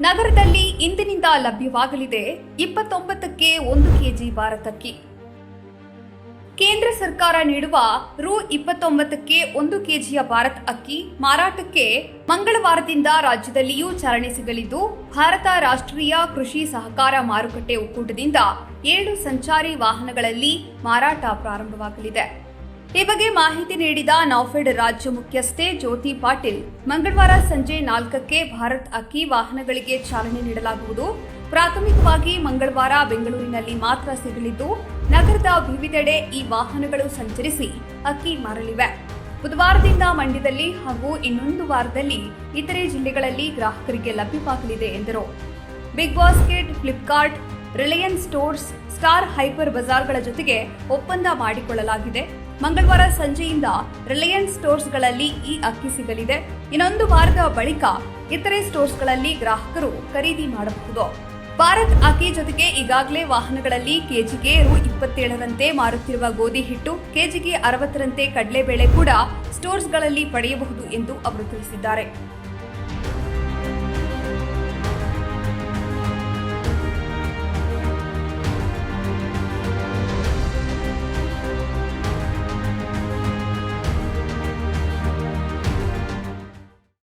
ನಗರದಲ್ಲಿ ಇಂದಿನಿಂದ ಲಭ್ಯವಾಗಲಿದೆ ಇಪ್ಪತ್ತೊಂಬತ್ತಕ್ಕೆ ಒಂದು ಕೆಜಿ ಭಾರತಕ್ಕಿ. ಕೇಂದ್ರ ಸರ್ಕಾರ ನೀಡುವ ರು ಇಪ್ಪತ್ತೊಂಬತ್ತಕ್ಕೆ ಒಂದು ಕೆಜಿಯ ಭಾರತ್ ಅಕ್ಕಿ ಮಾರಾಟಕ್ಕೆ ಮಂಗಳವಾರದಿಂದ ರಾಜ್ಯದಲ್ಲಿಯೂ ಚಾಲನೆ ಸಿಗಲಿದ್ದು, ಭಾರತ ರಾಷ್ಟ್ರೀಯ ಕೃಷಿ ಸಹಕಾರ ಮಾರುಕಟ್ಟೆ ಒಕ್ಕೂಟದಿಂದ ಏಳು ಸಂಚಾರಿ ವಾಹನಗಳಲ್ಲಿ ಮಾರಾಟ ಪ್ರಾರಂಭವಾಗಲಿದೆ. ಈ ಬಗ್ಗೆ ಮಾಹಿತಿ ನೀಡಿದ ನೌಫೆಡ್ ರಾಜ್ಯ ಮುಖ್ಯಸ್ಥೆ ಜ್ಯೋತಿ ಪಾಟೀಲ್, ಮಂಗಳವಾರ ಸಂಜೆ ನಾಲ್ಕಕ್ಕೆ ಭಾರತ್ ಅಕ್ಕಿ ವಾಹನಗಳಿಗೆ ಚಾಲನೆ ನೀಡಲಾಗುವುದು. ಪ್ರಾಥಮಿಕವಾಗಿ ಮಂಗಳವಾರ ಬೆಂಗಳೂರಿನಲ್ಲಿ ಮಾತ್ರ ಸಿಗಲಿದ್ದು, ನಗರದ ವಿವಿಧೆಡೆ ಈ ವಾಹನಗಳು ಸಂಚರಿಸಿ ಅಕ್ಕಿ ಮಾರಲಿವೆ. ಬುಧವಾರದಿಂದ ಮಂಡ್ಯದಲ್ಲಿ ಹಾಗೂ ಇನ್ನೊಂದು ವಾರದಲ್ಲಿ ಇತರೆ ಜಿಲ್ಲೆಗಳಲ್ಲಿ ಗ್ರಾಹಕರಿಗೆ ಲಭ್ಯವಾಗಲಿದೆ ಎಂದರು. Big Basket, Flipkart, Reliance Stores, Star Hyper ಬಜಾರ್ಗಳ ಜೊತೆಗೆ ಒಪ್ಪಂದ ಮಾಡಿಕೊಳ್ಳಲಾಗಿದೆ. ಮಂಗಳವಾರ ಸಂಜೆಯಿಂದ ರಿಲಯನ್ಸ್ ಸ್ಟೋರ್ಸ್ಗಳಲ್ಲಿ ಈ ಅಕ್ಕಿ ಸಿಗಲಿದೆ. ಇನ್ನೊಂದು ವಾರದ ಬಳಿಕ ಇತರೆ ಸ್ಟೋರ್ಸ್ಗಳಲ್ಲಿ ಗ್ರಾಹಕರು ಖರೀದಿ ಮಾಡಬಹುದು. ಭಾರತ್ ಅಕ್ಕಿ ಜೊತೆಗೆ ಈಗಾಗಲೇ ವಾಹನಗಳಲ್ಲಿ ಕೆಜಿಗೆ ರು ಇಪ್ಪತ್ತೇಳರಂತೆ ಮಾರುತ್ತಿರುವ ಗೋಧಿ ಹಿಟ್ಟು, ಕೆಜಿಗೆ ಅರವತ್ತರಂತೆ ಕಡಲೆಬೇಳೆ ಕೂಡ ಸ್ಟೋರ್ಸ್ಗಳಲ್ಲಿ ಪಡೆಯಬಹುದು ಎಂದು ಅವರು ತಿಳಿಸಿದ್ದಾರೆ.